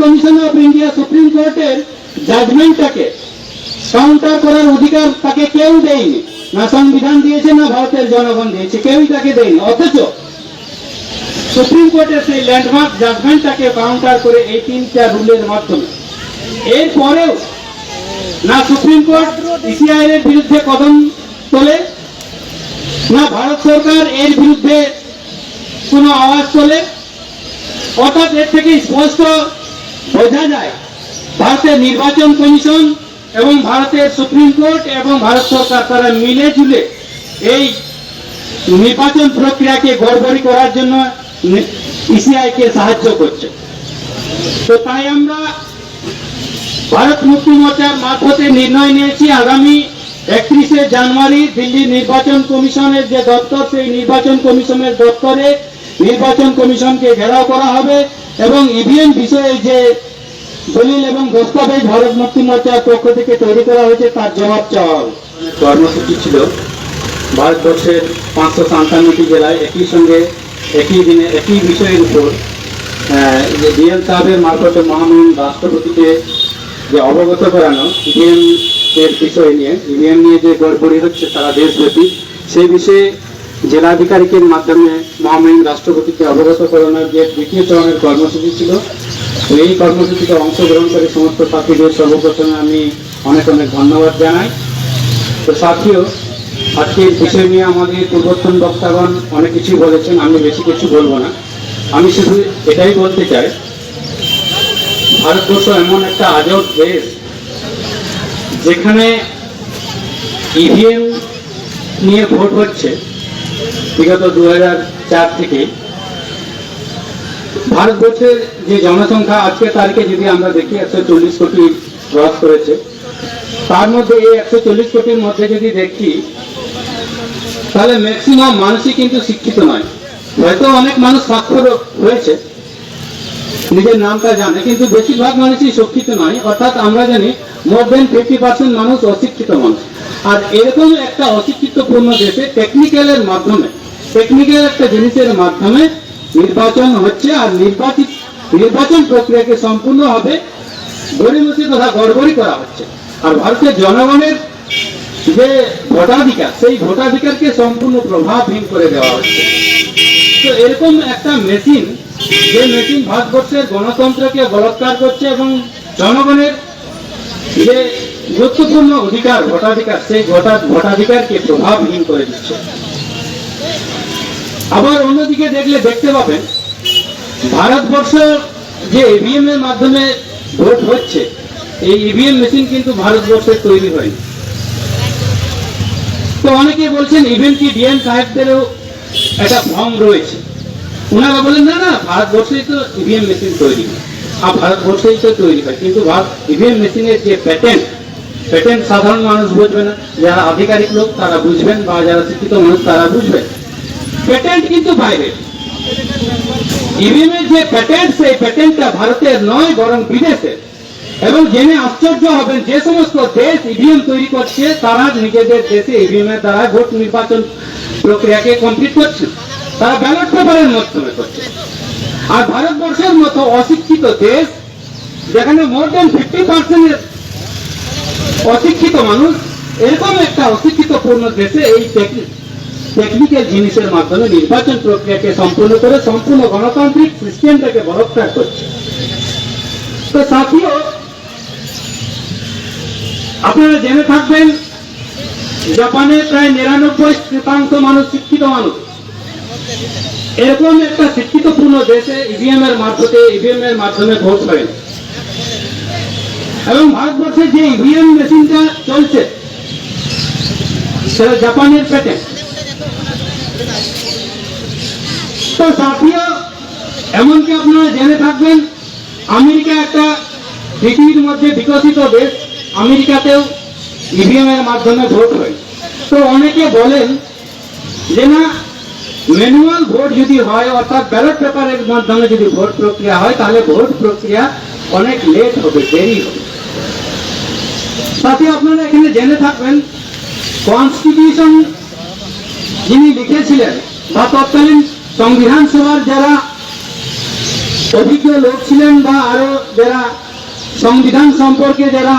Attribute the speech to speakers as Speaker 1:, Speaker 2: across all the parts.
Speaker 1: Commission of India supreme কোর্টের জাজমেন্টটাকে counter করার অধিকার তাকে কেউ দেয়নি। না সংবিধান দিয়েছে, না ভারতের জনগণ দিয়েছে, কেউই তাকে দেয়নি। অথচ সুপ্রিম কোর্টের সেই ল্যান্ডমার্ক জাজমেন্টটাকে কাউন্টার করে এই তিনটা রুলের মাধ্যমে। এরপরেও না সুপ্রিম কোর্ট ইসিআইএর এর বিরুদ্ধে কদম তোলে, না ভারত সরকার এর বিরুদ্ধে কোনো আওয়াজ তোলে। অর্থাৎ এর থেকে স্পষ্ট বোঝা যায়, ভারতের নির্বাচন কমিশন এবং ভারতের সুপ্রিম কোর্ট এবং ভারত সরকার তারা মিলে ঝুলে এই নির্বাচন প্রক্রিয়াকে গড়বড়ি করার জন্য ইসিআই কে সাহায্য করছে। তো তাই আমরা ভারত মুক্তি মোর্চার মারফতে নির্ণয় নিয়েছি, আগামী একত্রিশে জানুয়ারি দিল্লি নির্বাচন কমিশনের যে দপ্তর, সেই নির্বাচন কমিশনের দপ্তরে নির্বাচন কমিশনকে ঘেরাও করা হবে। এবং ইভিএম বিষয়ে যে দলিল এবং দস্তাবেজ ভারত মুক্তি মোর্চার পক্ষ থেকে তৈরি করা হয়েছে, তার জবাব চাওয়া হবে কর্মসূচি ছিল। ভারতবর্ষের পাঁচশো সাতান্নটি জেলায় একই সঙ্গে, একই দিনে, একই বিষয়ের উপর ডিএম সাহেবের মারফতে মহামহিম রাষ্ট্রপতিকে যে অবগত করানো, ইভিএম এর বিষয় নিয়ে, ইভিএম নিয়ে যে গড়বড়ি হচ্ছে সারা দেশব্যাপী, সেই বিষয়ে জেলাধিকারিকের মাধ্যমে মহামহিম রাষ্ট্রপতিকে অবগত করানোর যে দ্বিতীয় চরণের কর্মসূচি ছিল এই কর্মসূচিতে অংশগ্রহণ করে সমস্ত সাথীদের সর্বপ্রথমে আমি অনেক অনেক ধন্যবাদ জানাই। তো সাথীও আজকের বিষয় নিয়ে আমাদের পূর্বতন বক্তাগণ অনেক কিছু বলেছেন, আমি বেশি কিছু বলব না। আমি শুধু এটাই বলতে চাই, ভারতবর্ষ এমন একটা আজব দেশ, যেখানে ইভিএম নিয়ে ভোট হচ্ছে। বিগত দু থেকে ভারতবর্ষের যে জনসংখ্যা আজকের তারিখে যদি আমরা দেখি, একশো চল্লিশ কোটি ক্রস করেছে। তার মধ্যে এই একশো চল্লিশ কোটির মধ্যে যদি দেখি, তাহলে ম্যাক্সিমাম মানুষই কিন্তু শিক্ষিত নয়। হয়তো অনেক মানুষ স্বাক্ষর হয়েছে নিজের নামটা জানে, কিন্তু বেশিরভাগ মানুষই শিক্ষিত নয়। অর্থাৎ আমরা জানি মোর দেন ফিফটি পার্সেন্ট মানুষ অশিক্ষিত মানুষ। আর এরকম একটা অশিক্ষিতপূর্ণ দেশে টেকনিক্যালের মাধ্যমে টেকনিক্যাল একটা জিনিসের মাধ্যমে নির্বাচন হচ্ছে আর নির্বাচিত নির্বাচন প্রক্রিয়াকে সম্পূর্ণভাবে গড়িমসি তথা গড়বড়ি করা হচ্ছে। আর ভারতের জনগণের যে ভোটাধিকার, সেই ভোটাধিকারকে সম্পূর্ণ প্রভাবহীন করে দেওয়া হচ্ছে। তো এরকম একটা মেশিন, যে মেশিন ভারতবর্ষের গণতন্ত্রকে বলৎকার করছে এবং জনগণের যে গুরুত্বপূর্ণ অধিকার, ভোটাধিকার, সেই ভোটা, ভোটাধিকারকে প্রভাবহীন করে দিচ্ছে। আবার অন্যদিকে দেখলে দেখতে পাবেন, ভারতবর্ষ যে ইভিএম এর মাধ্যমে ভোট হচ্ছে, এই ইভিএম মেশিন কিন্তু ভারতবর্ষে তৈরি হয়নি। তো অনেকে বলছেন ইভেন কি ডিএম সাহেবদেরও একটা ফর্ম রয়েছে। ওনারা বলেন, না না, ভারতবর্ষেই তো ইভিএম মেশিন তৈরি হয়। আর ভারতবর্ষেই তো তৈরি হয়, কিন্তু ইভিএম মেশিনের যে প্যাটেন্ট প্যাটেন্ট সাধারণ মানুষ বুঝবে না। যারা আধিকারিক লোক, তারা বুঝবেন, বা যারা শিক্ষিত মানুষ, তারা বুঝবেন প্যাটেন্ট কিন্তু বাইরে ইভিএম এর যে প্যাটেন্ট সেই প্যাটেন্টটা ভারতের নয়, বরং বিদেশের। এবং জেনে আশ্চর্য হবেন যে সমস্ত দেশ ইভিএম তৈরি করছে, তারা নিজেদের দেশে ইভিএম এর দ্বারা ভোট নির্বাচন প্রক্রিয়াকে কমপ্লিট করছে। তারা ব্যালট পেপারের মাধ্যমে করছে। আর ভারতবর্ষের মতো অশিক্ষিত দেশ, যেখানে মোর দেন ফিফটি পার্সেন্টের অশিক্ষিত মানুষ, এরকম একটা অশিক্ষিতপূর্ণ দেশে এই টেকনিক্যাল জিনিসের মাধ্যমে নির্বাচন প্রক্রিয়াকে সম্পূর্ণ করে সম্পূর্ণ গণতান্ত্রিক সিস্টেমটাকে বলৎকার করছে। তো সাথীও, আপনারা জেনে থাকবেন, জাপানে প্রায় নিরানব্বই শতাংশ মানুষ শিক্ষিত মানুষ। এরকম একটা শিক্ষিতপূর্ণ দেশে ইভিএম এর মারফতে ইভিএম এর মাধ্যমে ভোট হয়। এবং ভারতবর্ষে যে ইভিএম মেশিনটা চলছে, সেটা জাপানের প্যাটেন্ট তো সাথীয় এমনকি আপনারা জেনে থাকবেন, আমেরিকা একটা পৃথিবীর মধ্যে বিকশিত দেশ, আমেরিকাতেও ইভিএম এর মাধ্যমে ভোট হয়। তো অনেকে বলেন যে না ম্যানুয়াল ভোট যদি হয়, অর্থাৎ ব্যালট পেপারের মাধ্যমে যদি ভোট প্রক্রিয়া হয়, তাহলে ভোট প্রক্রিয়া অনেক লেট হবে, দেরি হবে। সাথে আপনারা এখানে জেনে থাকবেন কনস্টিটিউশন যিনি লিখেছিলেন, বা তৎকালীন সংবিধান সভার যারা অভিজ্ঞ লোক ছিলেন বা আরও যারা সংবিধান সম্পর্কে যারা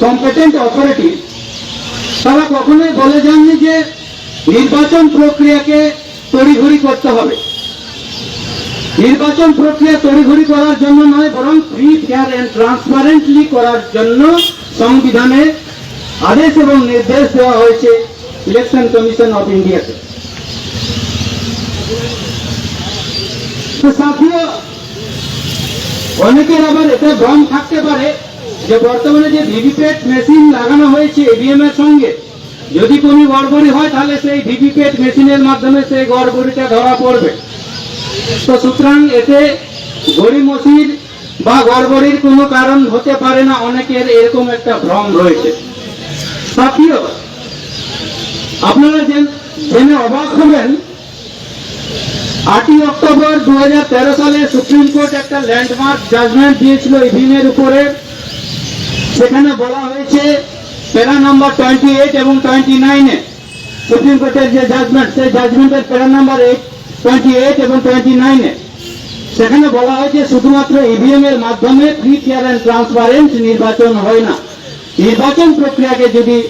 Speaker 1: কম্পিটেন্ট অথরিটি তারা কখনোই বলে যাননি যে নির্বাচন প্রক্রিয়াকে তড়িঘড়ি করতে হবে। নির্বাচন প্রক্রিয়া তড়িঘড়ি করার জন্য নয়, বরং ফ্রি ফেয়ার এন্ড ট্রান্সপারেন্টলি করার জন্য সংবিধানে আদেশ এবং নির্দেশ দেওয়া হয়েছে। ইলেকশন কমিশন অফ ইন্ডিয়াকে তো অনেকের আবার এটা ভ্রম থাকতে পারে যে বর্তমানে যে ভিভিপ্যাট মেশিন লাগানো হয়েছে ইভিএম এর সঙ্গে, যদি কোনো গড়বড়ি হয় তাহলে সেই ভিভিপ্যাট মেশিনের মাধ্যমে সেই গড়বড়িটা ধরা পড়বে। তো সুতরাং এতে গড়িমসির বা গড়বড়ির কোনো কারণ হতে পারে না, অনেকের এরকম একটা ভ্রম রয়েছে। সাথীয় আপনারা জেন- অবাক হবেন, আটই অক্টোবর দু হাজার তেরো সালে সুপ্রিম কোর্ট একটা ল্যান্ডমার্ক জাজমেন্ট দিয়েছিল ইভিএমের উপরে। সেখানে বলা হয়েছে, প্যারা নাম্বার টোয়েন্টি এইট এবং টোয়েন্টি নাইনে সুপ্রিম কোর্টের যে জাজমেন্ট, সেই জাজমেন্টের প্যারা নাম্বার টোয়েন্টি এইট এবং টোয়েন্টি নাইনে সেখানে বলা হয়েছে, শুধুমাত্র ইভিএম এর মাধ্যমে ফ্রি ফেয়ার অ্যান্ড ট্রান্সপারেন্ট নির্বাচন হয় না। নির্বাচন প্রক্রিয়াকে যদি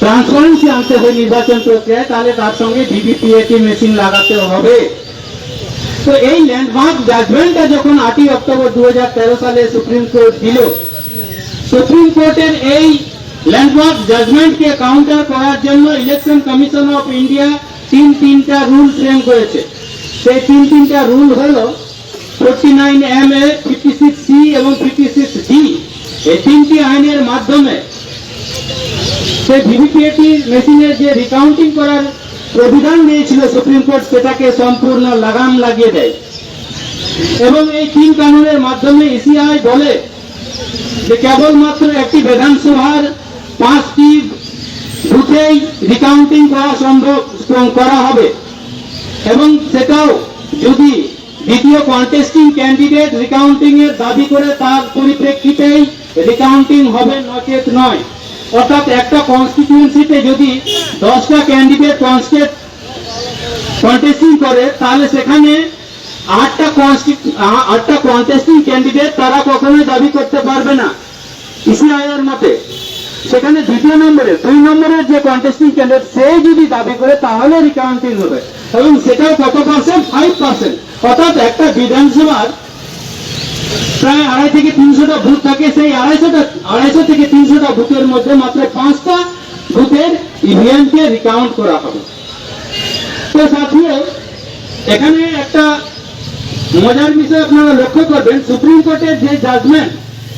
Speaker 1: ট্রান্সপারেন্সি আনতে হয় নির্বাচন প্রক্রিয়ায়, তাহলে তার সঙ্গে ভিভিপিএটি মেশিন লাগাতে হবে। তো এই ল্যান্ডমার্ক জাজমেন্টটা যখন আটই অক্টোবর দু হাজার তেরো সালে সুপ্রিম কোর্ট দিল সুপ্রিম কোর্টের এই ল্যান্ডমার্ক জাজমেন্টকে কাউন্টার করার জন্য ইলেকশন কমিশন অফ ইন্ডিয়া তিন তিনটা রুল ফ্রেম করেছে। সেই তিন তিনটা রুল হলো forty nine M A fifty six C এবং ফিফটি সিক্স ডি এই তিনটি আইনের মাধ্যমে সেই ভিভিপিএটি মেশিনের যে রিকাউন্টিং করার প্রবিধান দিয়েছিল সুপ্রিম কোর্ট সেটাকে সম্পূর্ণ লাগাম লাগিয়ে দেয়। এবং এই তিন কানুনের মাধ্যমে ইসিআই বলে যে কেবলমাত্র একটি বিধানসভার পাঁচটি বুথেই রিকাউন্টিং করা সম্ভব, করা হবে। এবং সেটাও যদি দ্বিতীয় কন্টেস্টিং ক্যান্ডিডেট রিকাউন্টিং এর দাবি করে, তার পরিপ্রেক্ষিতেই রিকাউন্টিং হবে নচেত নয়। অর্থাৎ একটা কনস্টিটিউয়েন্সিতে যদি দশটা ক্যান্ডিডেট কনস্টেট কন্টেস্টিং করে, তাহলে সেখানে আটটা আটটা কন্টেস্টিং ক্যান্ডিডেট তারা কখনোই দাবি করতে পারবে না ইসিআইয়ের মতে। সেখানে দ্বিতীয় নম্বরে, দুই নম্বরের যে কন্টেস্টিং ক্যান্ডিডেট সে যদি দাবি করে, তাহলে রিকাউন্টিং হবে। এবং সেটাও কত পার্সেন্ট ফাইভ পার্সেন্ট অর্থাৎ একটা বিধানসভার প্রায় আড়াই থেকে তিনশোটা বুথ থাকে। সেই আড়াইশোটা, আড়াইশো থেকে তিনশোটা বুথের মধ্যে মাত্র পাঁচটা বুথের ইভিএম কে রিকাউন্ট করা হবে। তো সাথীয় এখানে একটা মজার বিষয় আপনারা লক্ষ্য করবেন। সুপ্রিম কোর্টের যে জাজমেন্ট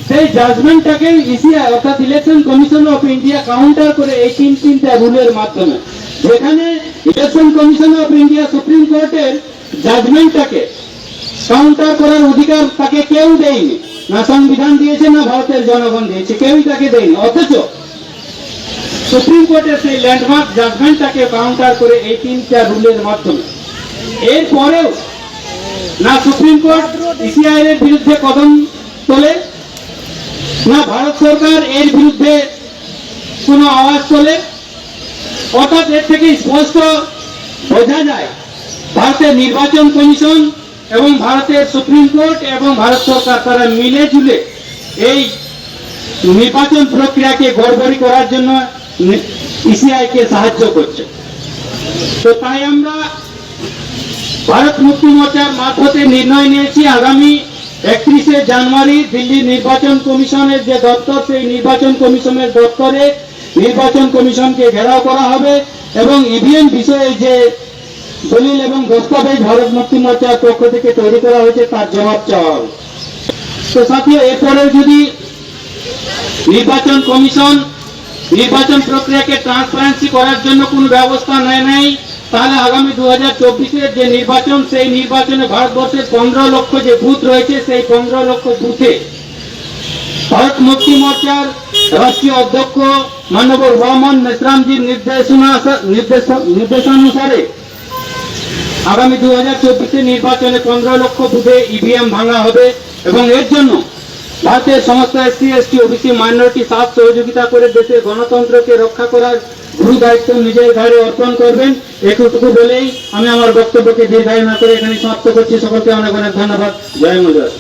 Speaker 1: সেই জাজমেন্টটাকে ইসিআই অর্থাৎ election commission of India counter করে এই তিন তিনটা রুলের মাধ্যমে। যেখানে election commission of India supreme কোর্টের জাজমেন্টটাকে কাউন্টার করার অধিকার তাকে কেউ দেয়নি। না সংবিধান দিয়েছে, না ভারতের জনগণ দিয়েছে, কেউই তাকে দেয়নি। অথচ সুপ্রিম কোর্টের সেই ল্যান্ডমার্ক জাজমেন্টটাকে কাউন্টার করে এই তিনটা রুলের মাধ্যমে। এরপরেও না সুপ্রিম কোর্ট ইসিআই এর বিরুদ্ধে কদম তোলে, না ভারত সরকার এর বিরুদ্ধে কোনো আওয়াজ তোলে। অর্থাৎ এর থেকে স্পষ্ট বোঝা যায়, ভারতের নির্বাচন কমিশন এবং ভারতের সুপ্রিম কোর্ট এবং ভারত সরকার তারা মিলে ঝুলে এই নির্বাচন প্রক্রিয়াকে গড়বড়ি করার জন্য ইসিআই কে সাহায্য করছে। তো তাই আমরা ভারত মুক্তি মোর্চার মারফতে নির্ণয় নিয়েছি, আগামী একত্রিশে জানুয়ারি দিল্লি নির্বাচন কমিশনের যে দপ্তর, সেই নির্বাচন কমিশনের দপ্তরে নির্বাচন কমিশনকে ঘেরাও করা হবে এবং ইভিএম বিষয়ে যে দলিল এবং দস্তাবেজ ভারত মুক্তি মোর্চার পক্ষ থেকে তৈরি করা হয়েছে তার জবাব চাওয়া তো সাথী এরপরেও যদি নির্বাচন কমিশন নির্বাচন প্রক্রিয়াকে ট্রান্সপারেন্সি করার জন্য কোনো ব্যবস্থা নেয় নাই, তাহলে আগামী দু হাজার যে নির্বাচন, সেই নির্বাচনে ভারতবর্ষের পনেরো লক্ষ যে বুথ রয়েছে, সেই পনেরো লক্ষ বুথে ভারত মুক্তি মোর্চার রাষ্ট্রীয় অধ্যক্ষ মানব রহমান মেসরামজির নির্দেশনা নির্দেশ নির্দেশানুসারে আগামী দু হাজার চব্বিশে নির্বাচনে পনেরো লক্ষ বুথে ইভিএম ভাঙা হবে এবং এর জন্য ভারতের সমস্ত এসসি, এসটি, ওবিসি মাইনরিটি সাথ সহযোগিতা করে দেশের গণতন্ত্রকে রক্ষা করার গুরু দায়িত্ব নিজের ঘরে অর্পণ করবেন। এটুকু বলেই আমি আমার বক্তব্যকে দীর্ঘায়ু না করে এখানে সমাপ্ত করছি। সকলকে অনেক অনেক ধন্যবাদ। জয় মজুর